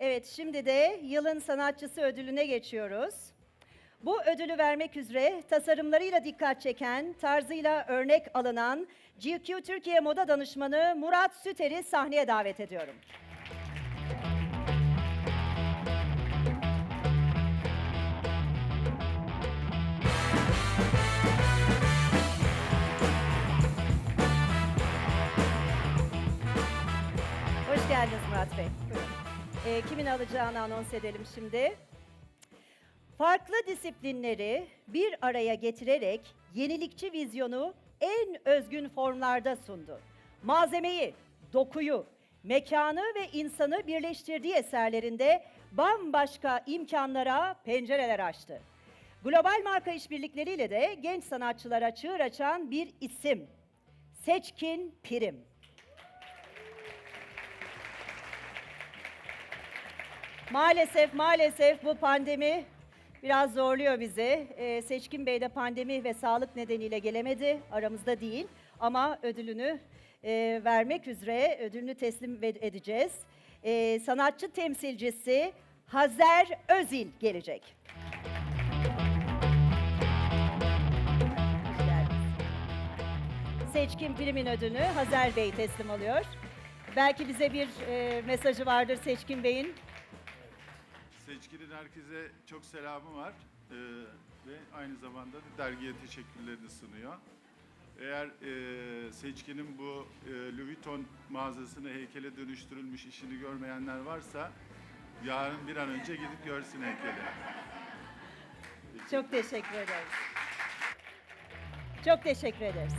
Evet, şimdi de yılın sanatçısı ödülüne geçiyoruz. Bu ödülü vermek üzere tasarımlarıyla dikkat çeken, tarzıyla örnek alınan GQ Türkiye Moda Danışmanı Murat Süter'i sahneye davet ediyorum. Hoş geldiniz Murat Bey. Buyurun. Ee, kimin alacağını anons edelim şimdi. Farklı disiplinleri bir araya getirerek yenilikçi vizyonu en özgün formlarda sundu. Malzemeyi, dokuyu, mekanı ve insanı birleştirdiği eserlerinde bambaşka imkanlara pencereler açtı. Global marka işbirlikleriyle de genç sanatçılara çığır açan bir isim. Seçkin Pirim. Maalesef maalesef bu pandemi biraz zorluyor bizi. Ee, Seçkin Bey de pandemi ve sağlık nedeniyle gelemedi, aramızda değil. Ama ödülünü e, vermek üzere ödülünü teslim edeceğiz. Ee, sanatçı temsilcisi Hazer Özil gelecek. Seçkin Prim'in ödülünü Hazer Bey teslim alıyor. Belki bize bir e, mesajı vardır Seçkin Bey'in. Seçkinin herkese çok selamı var Ee, ve aynı zamanda da dergiye teşekkürlerini sunuyor. Eğer e, Seçkin'in bu e, Louis Vuitton mağazasını heykele dönüştürülmüş işini görmeyenler varsa yarın bir an önce gidip görsün heykeli. Çok teşekkür ederiz. Çok teşekkür ederiz.